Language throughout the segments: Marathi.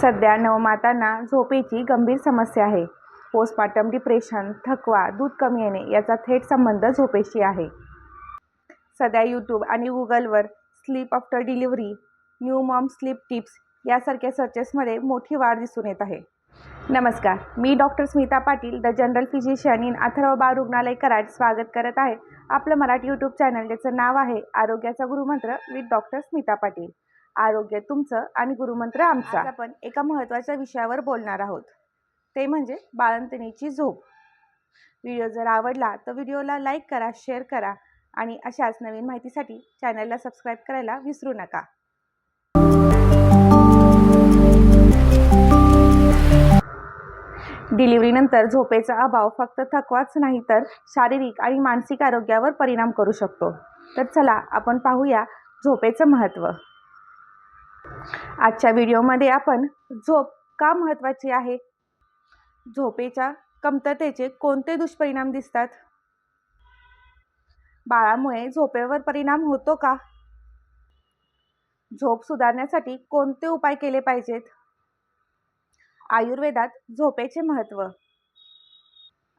सध्या नवमातांना झोपेची गंभीर समस्या आहे. पोस्टमार्टम डिप्रेशन थकवा दूध कमी येणे याचा थेट संबंध झोपेशी आहे. सध्या यूट्यूब आणि गुगलवर sleep after delivery new mom sleep tips यासारख्या सर्चेसमध्ये मोठी वाढ दिसून येत आहे. नमस्कार मी doctor Smita Patil the general physician in Atharva बाळ रुग्णालय कराड स्वागत करत आहे. आपलं मराठी यूट्यूब चॅनल ज्याचं नाव आहे आरोग्याचा गुरुमंत्र विथ डॉक्टर स्मिता पाटील. आरोग्य तुमचं आणि गुरुमंत्र आमचा. आपण एका महत्त्वाच्या विषयावर बोलणार आहोत. ते म्हणजे बाळंतणीची झोप. व्हिडिओ जर आवडला तर व्हिडिओला लाईक करा शेअर करा आणि अशाच नवीन माहितीसाठी चॅनलला सबस्क्राईब करायला विसरू नका. डिलिव्हरीनंतर झोपेचा अभाव फक्त थकवाच नाही तर शारीरिक आणि मानसिक आरोग्यावर परिणाम करू शकतो. तर चला आपण पाहूया झोपेचं महत्त्व. आजच्या व्हिडिओमध्ये आपण झोप का महत्त्वाची आहे? झोपेच्या कमतरतेचे कोणते दुष्परिणाम दिसतात? बाळामुळे झोपेवर परिणाम होतो का? झोप सुधारण्यासाठी कोणते उपाय केले पाहिजेत? आयुर्वेदात झोपेचे महत्त्व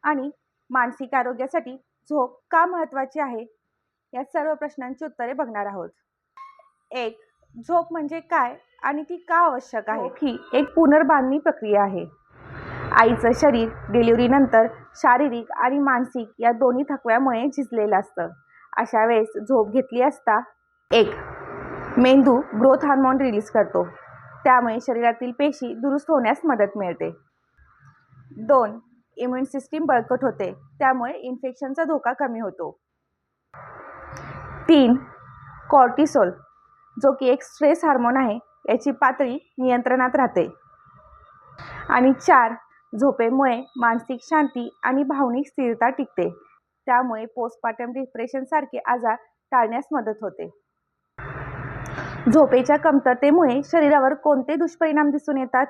आणि मानसिक आरोग्यासाठी झोप का महत्त्वाची आहे? या सर्व प्रश्नांची उत्तरे बघणार आहोत. एक झोप म्हणजे काय आणि ती का आवश्यक आहे? ही एक पुनर्बांधणी प्रक्रिया आहे. आईचं शरीर डिलिव्हरीनंतर शारीरिक आणि मानसिक या दोन्ही थकव्यामुळे झिजलेलं असतं. अशा वेळेस झोप घेतली असता एक मेंदू ग्रोथ हार्मोन रिलीज करतो. त्यामुळे शरीरातील पेशी दुरुस्त होण्यास मदत मिळते. दोन इम्युन सिस्टीम बळकट होते. त्यामुळे इन्फेक्शनचा धोका कमी होतो. तीन कॉर्टिसोल जो की एक स्ट्रेस हार्मोन आहे याची पातळी नियंत्रणात राहते. आणि चार झोपेमुळे मानसिक शांती आणि भावनिक स्थिरता टिकते. त्यामुळे पोस्टमार्टम डिप्रेशनसारखे आजार टाळण्यास मदत होते. झोपेच्या कमतरतेमुळे शरीरावर कोणते दुष्परिणाम दिसून येतात?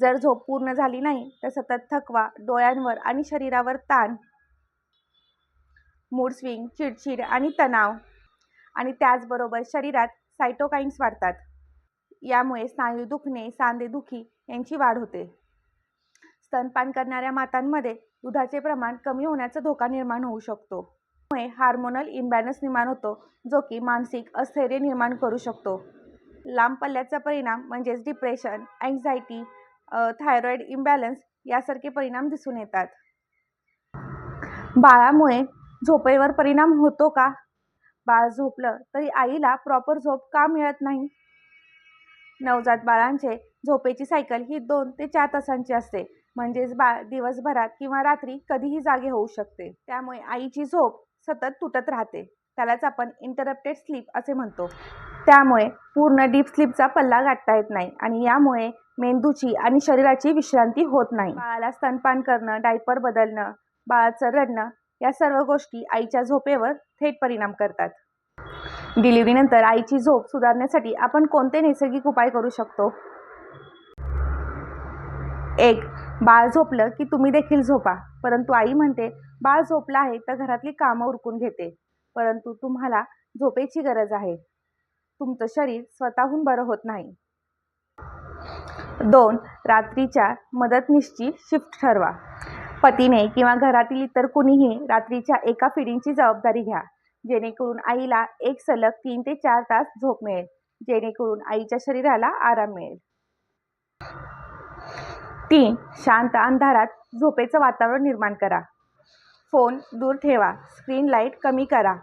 जर झोप पूर्ण झाली नाही तर सतत थकवा डोळ्यांवर आणि शरीरावर ताण मूड स्विंग चिडचिड आणि तणाव. आणि त्याचबरोबर शरीरात सायटोकाईन्स वाढतात. यामुळे स्नायू दुखणे सांधेदुखी यांची वाढ होते. स्तनपान करणाऱ्या मातांमध्ये दुधाचे प्रमाण कमी होण्याचा धोका निर्माण होऊ शकतो. त्यामुळे हार्मोनल इम्बॅलन्स निर्माण होतो जो की मानसिक अस्थैर्य निर्माण करू शकतो. लांब पल्ल्याचा परिणाम म्हणजेच डिप्रेशन अँझायटी थायरॉईड इम्बॅलन्स यासारखे परिणाम दिसून येतात. बाळामुळे झोपेवर परिणाम होतो का? बाळ झोपलं तरी आईला प्रॉपर झोप का मिळत नाही? नवजात बाळांचे झोपेची सायकल ही दोन ते चार तासांची असते. म्हणजेच बाळ दिवसभरात किंवा रात्री कधीही जागे होऊ शकते. त्यामुळे आईची झोप सतत तुटत राहते. त्यालाच आपण इंटरप्टेड स्लीप असे म्हणतो. त्यामुळे पूर्ण डीप स्लीपचा पल्ला गाठता येत नाही आणि यामुळे मेंदूची आणि शरीराची विश्रांती होत नाही. बाळाला स्तनपान करणं डायपर बदलणं बाळाचं रडणं या सर्व गोष्टी आईच्या झोपेवर थेट परिणाम करतात. डिलिव्हरीनंतर आईची झोप सुधारण्यासाठी आपण कोणते नैसर्गिक उपाय करू शकतो? एक बाळ झोपलं की तुम्ही देखील झोपा. परंतु आई म्हणते बाळ झोपलं आहे तर घरातली कामं उरकून घेते. परंतु तुम्हाला झोपेची गरज आहे. तुमचं शरीर स्वतःहून बरं होत नाही. दोन रात्रीच्या मदतनीसची शिफ्ट ठरवा. पतीने किंवा घरातील इतर कुणीही रात्रीच्या एका फिडिंगची जबाबदारी घ्या. जेणेकरून आईला एक सलग तीन ते चार तास झोप मिळेल. जेणेकरून आईच्या शरीराला आराम मिळेल. तीन शांत अंधारात झोपेचं वातावरण निर्माण करा. फोन दूर ठेवा. स्क्रीन लाइट कमी करा.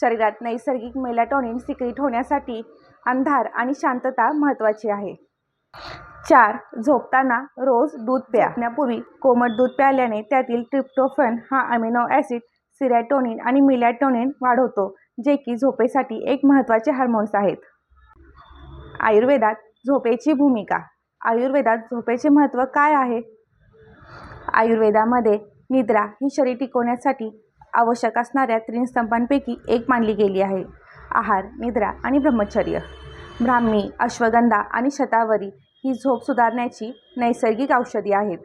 शरीरात नैसर्गिक मेलाटॉनिन सिक्रीट होण्यासाठी अंधार आणि शांतता महत्त्वाची आहे. चार झोपताना रोज दूध प्या झोपण्यापूर्वी कोमट दूध प्यायल्याने त्यातील ट्रिप्टोफन हा अमिनो ॲसिड सिरॅटोनिन आणि मिलॅटोनिन वाढवतो जे की झोपेसाठी एक महत्त्वाचे हार्मोन्स आहेत. आयुर्वेदात झोपेची भूमिका. आयुर्वेदात झोपेचे महत्त्व काय आहे? आयुर्वेदामध्ये निद्रा ही शरीर टिकवण्यासाठी आवश्यक असणाऱ्या त्रिस्तंभांपैकी एक मानली गेली आहे. आहार निद्रा आणि ब्रह्मचर्य. ब्राह्मी अश्वगंधा आणि शतावरी ही झोप सुधारण्याची नैसर्गिक औषधी आहेत.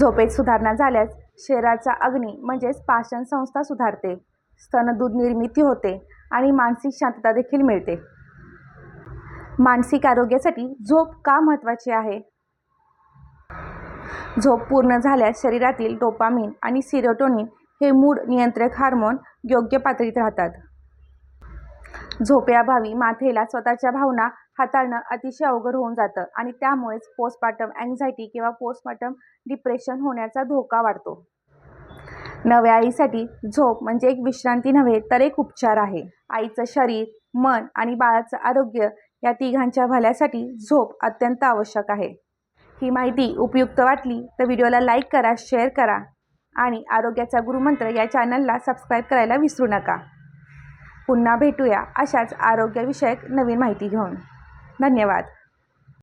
झोपेत सुधारणा झाल्यास शरीराचा अग्नी म्हणजेच पाचनसंस्था सुधारते. स्तनदूध निर्मिती होते आणि मानसिक शांतता देखील मिळते. मानसिक आरोग्यासाठी झोप का महत्त्वाची आहे? झोप पूर्ण झाल्यास शरीरातील डोपामिन आणि सिरोटोनिन हे मूड नियंत्रक हार्मोन योग्य पातळीत राहतात. झोप्याभावी माथेला स्वतःच्या भावना हाताळणं अतिशय अवघड होऊन जातं आणि त्यामुळेच पोस्टमार्टम अँझायटी किंवा पोस्टमार्टम डिप्रेशन होण्याचा धोका वाढतो. नव्या आईसाठी झोप म्हणजे एक विश्रांती नव्हे तर एक उपचार आहे. आईचं शरीर मन आणि बाळाचं आरोग्य या तिघांच्या भल्यासाठी झोप अत्यंत आवश्यक आहे. ही माहिती उपयुक्त वाटली तर व्हिडिओला लाईक करा शेअर करा आणि आरोग्याचा गुरुमंत्र या चॅनलला सबस्क्राईब करायला विसरू नका. पुन्हा भेटूया अशाच आरोग्यविषयक नवीन माहिती घेऊन. धन्यवाद.